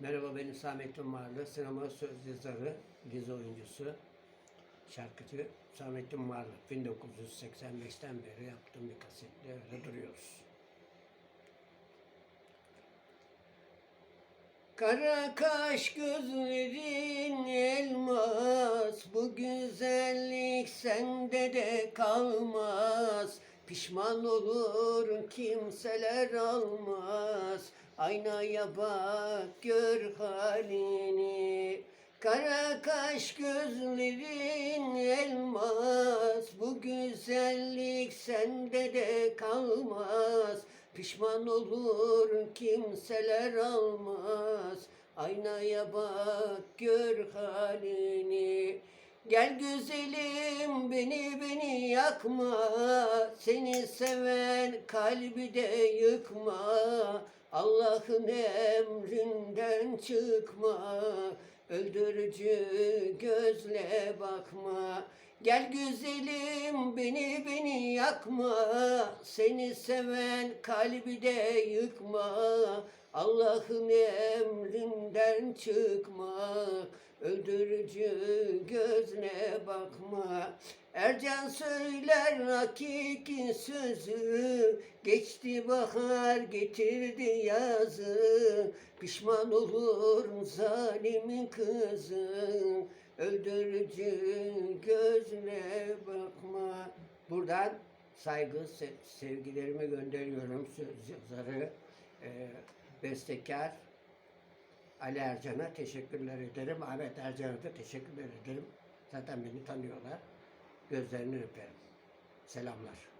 Merhaba benim Samettin Marlı. Sinema söz yazarı, dizi oyuncusu, şarkıcı Samettin Marlı. 1985'ten beri yaptığım bir kasetle öyle duruyoruz. Kara kaş gözlerin elmas Bu güzellik sende de kalmaz Pişman olur kimseler almaz. Aynaya bak gör halini. Kara kaş gözlerin elmas. Bu güzellik sende de kalmaz. Pişman olur kimseler almaz. Aynaya bak gör halini Gel güzelim beni beni yakma. Seni seven kalbi de yıkma. Allah'ın emrinden çıkma. Öldürücü gözle bakma. Gel güzelim beni beni yakma. Seni seven kalbi de yıkma. Allah'ın emrinden çıkma Öldürücü gözle bakma. Ercan söyler hakiki sözü Geçti bahar getirdi yazı. Pişman olur zalimin kızı Öldürücü gözle bakma. Buradan saygı, se- sevgilerimi gönderiyorum söz yazarı, e, bestekar Ali Ercan'a teşekkürler ederim. Ahmet Ercan'a da teşekkürler ederim. Zaten beni tanıyorlar. Gözlerini öperim. Selamlar.